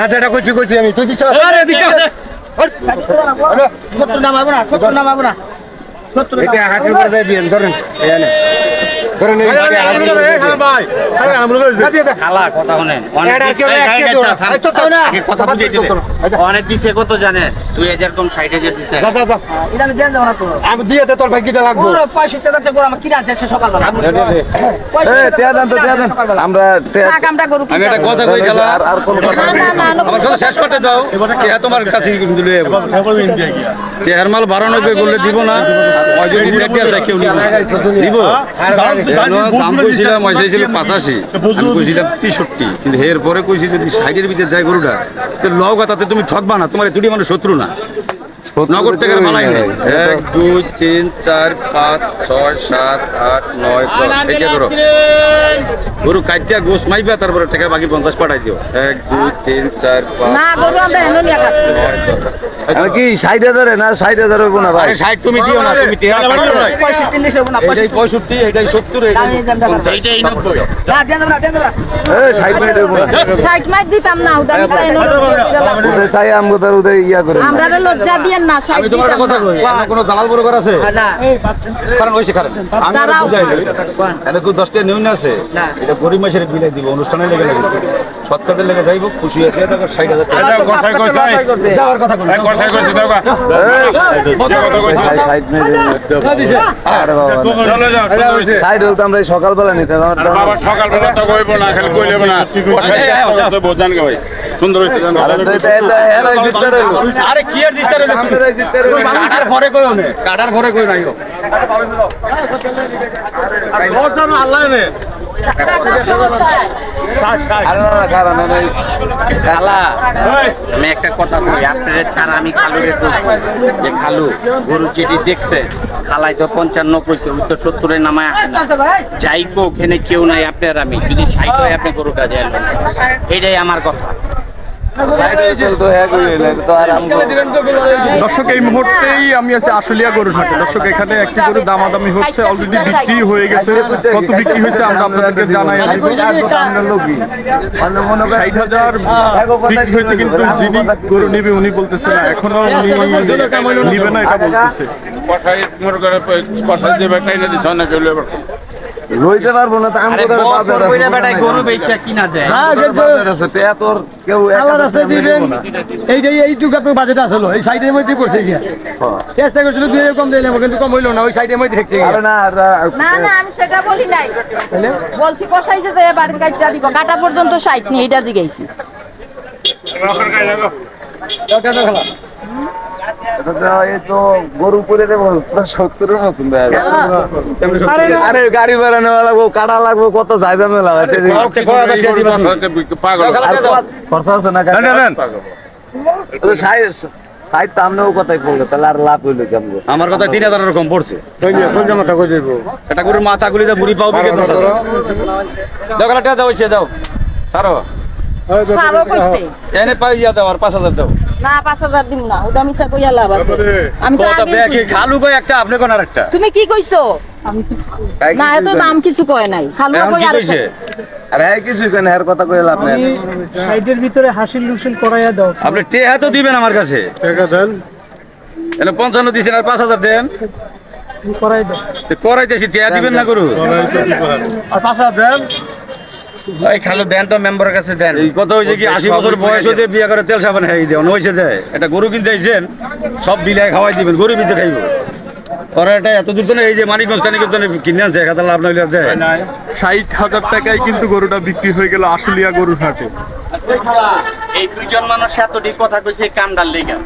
না যেটা কইছি কইছি আমি। তুই দিছ আরে এদিকে। সত্তর নামাবো না সত্তর নামাবো না। সত্তর এটা হাসিল করে যাই দিয়েন ধরেন। হ্যাঁ অনেক দিছে- আচ্ছা। কত জানে ষাট হাজার দিছে আমি দিয়ে দে তোর লাগবো আমার কথা কই আর আর কোন কথা আমার কথা শেষ করতে দাও তোমার কাছে কিন্তু লয়ে যাব টেহার মাল করলে দিব না যদি কেউ নিব নিব দাম কইছিলাম ওই ছিল পাঁচাশি। আমি কইছিলাম তেষট্টি। কিন্তু এরপরে কইছি যদি সাইডের ভিতরে যায় গরুটা লগা লওগা তাতে তুমি ঠকবা না তোমার দুটি মানে শত্রু না। নগদ টাকার মালাই নেই। এক দুই তিন চার পাঁচ ছয় সাত আট নয় দশ। ধরো। গরু কাটিয়া গোস মাইবা তারপরে টাকা বাকি পঞ্চাশ পাঠাই দিও। এক দুই তিন চার পাঁচ না গরু আমরা হেন নিয়া খাচ্ছি নয় দশ। আর কি ষাট হাজারে না? ষাট হাজার হইব না ভাই? ষাট তুমি দিও না তুমি এটাই পঁয়ষট্টি এটাই সত্তর এটাই নব্বই। ষাট হইব না। ষাট মাইট দিতাম না চাই উদয় চাই আমগো তার উদয় ইয়া করে। আমরা লজ্জা দিয়েন না আমি তোমার একটা কথা না। কই কোনো দালাল বরকর আছে? আর না। কারণ ওই শেখার আমি আর। বুঝাই নাই। এনে কেউ দশটা নিউন আছে। না। এটা গরিব মাসের বিলাই দিব অনুষ্ঠানে লেগে লাগে সৎকাদের লেগে যাইব খুশি হয়ে টাকা ষাট হাজার টাকা হয়ে। যাওয়ার কথা কই কষাই দাও আমরা সকালবেলা নিতে বাবা সকালবেলা তো কইবো না খালি কই লেবো না বোঝান গে ভাই সুন্দর হইছে আরে কি আর দিতে রইল তুমি? কাটার পরে কইও নে কাটার পরে কই নাইও আল্লাহ নে আমি একটা কথা বলি আপনার ছাড়া আমি খালু রে যে খালু গরু যেটি দেখছে খালাই তো পঞ্চান্ন কইছে উত্তর সত্তরে নামায় আসে না যাই কো ওখানে কেউ নাই আপনার আমি যদি সাইকো আপনি গরুটা যাই এটাই আমার কথা দর্শক, এই মুহূর্তেই আমি আছি আশুলিয়া গরুর হাটে দর্শক, এখানে একটি গরু দামাদামি হচ্ছে অলরেডি বিক্রি হয়ে গেছে। কত বিক্রি হয়েছে আমরা আপনাদেরকে জানাই ষাট হাজার বিক্রি হয়েছে, কিন্তু যিনি গরু নিবে, উনি বলতেছে না, এখনও নিবে না, এটা বলতেছে। কষাই মোর করে কষাই যে বেটাই না কেউ লেবো লইতে পারব না তো কইরা গরু বেচা কিনা দেয়? বাজার আছে তোর কেউ আল্লাহ রাস্তায় দিবেন। এই যে এইটুকু আপনার বাজেট আসলো এই সাইডের মধ্যে পড়ছে গিয়া। চেষ্টা করছিল দুই কম দিলাম কিন্তু কম হইল না ওই সাইডের মধ্যে দেখছে আরে না না না আমি সেটা বলি নাই। বলছি যে যে বাড়ির কাটটা দিব। কাটা পর্যন্ত ষাট নি এটা জিগাইছি। এই তো গরু করে দেবো সত্তরের মতন আরে গাড়ি বেড়ানো লাগবো কাটা লাগবো কত জায়গা মেলা পাগল। খরচা আছে না সাইড তো আমরাও কথাই বলব তাহলে আর লাভ হইল কেমন? আমার কথা তিন হাজার রকম পড়ছে। এটা গরুর মাথা গুলি বুড়ি পাও দাও সারো সারও কইতে। এনে পাই দাও আর পাঁচ হাজার দাও। না পাঁচ হাজার দিম না ওটা মিশা কইয়া লাভ আছে। আমি তো কত আগেই খালু কই একটা আপনি কোন আর তুমি কি কইছো? না এত দাম কিছু কয় নাই। খালু কই আর আরে এই কিছু কেন এর কথা কই লাভ নেই। সাইডের ভিতরে হাসিল লুসিল করাইয়া দাও। আপনি টেহা তো দিবেন আমার কাছে। টাকা দেন। এনে পঞ্চান্ন দিছেন আর পাঁচ হাজার দেন। করাই দাও। করাইতেছি টেহা দিবেন না গরু? আর পাঁচ হাজার দেন। ওই খালু দেন তো মেম্বারের কাছে দেন। এই কথা হয়েছে কি আশি বছর বয়স হয়েছে বিয়ে করে তেল সাবান খাই দেওয়া হয়েছে দেয়। এটা গরু কিনতে আইছেন সব বিলাই খাওয়াই দিবেন গরু বিনতে খাইব। ওরা এটা এত দূর তো না, এই যে মানিকগঞ্জ টানিগঞ্জ কিনে আনছে এক হাজার লাভ নইলে দেয়। ষাট হাজার টাকায় কিন্তু গরুটা বিক্রি হয়ে গেল আশুলিয়া গরুর হাটে। এই দুইজন মানুষ এতটি কথা কইছে কামডার লেগা।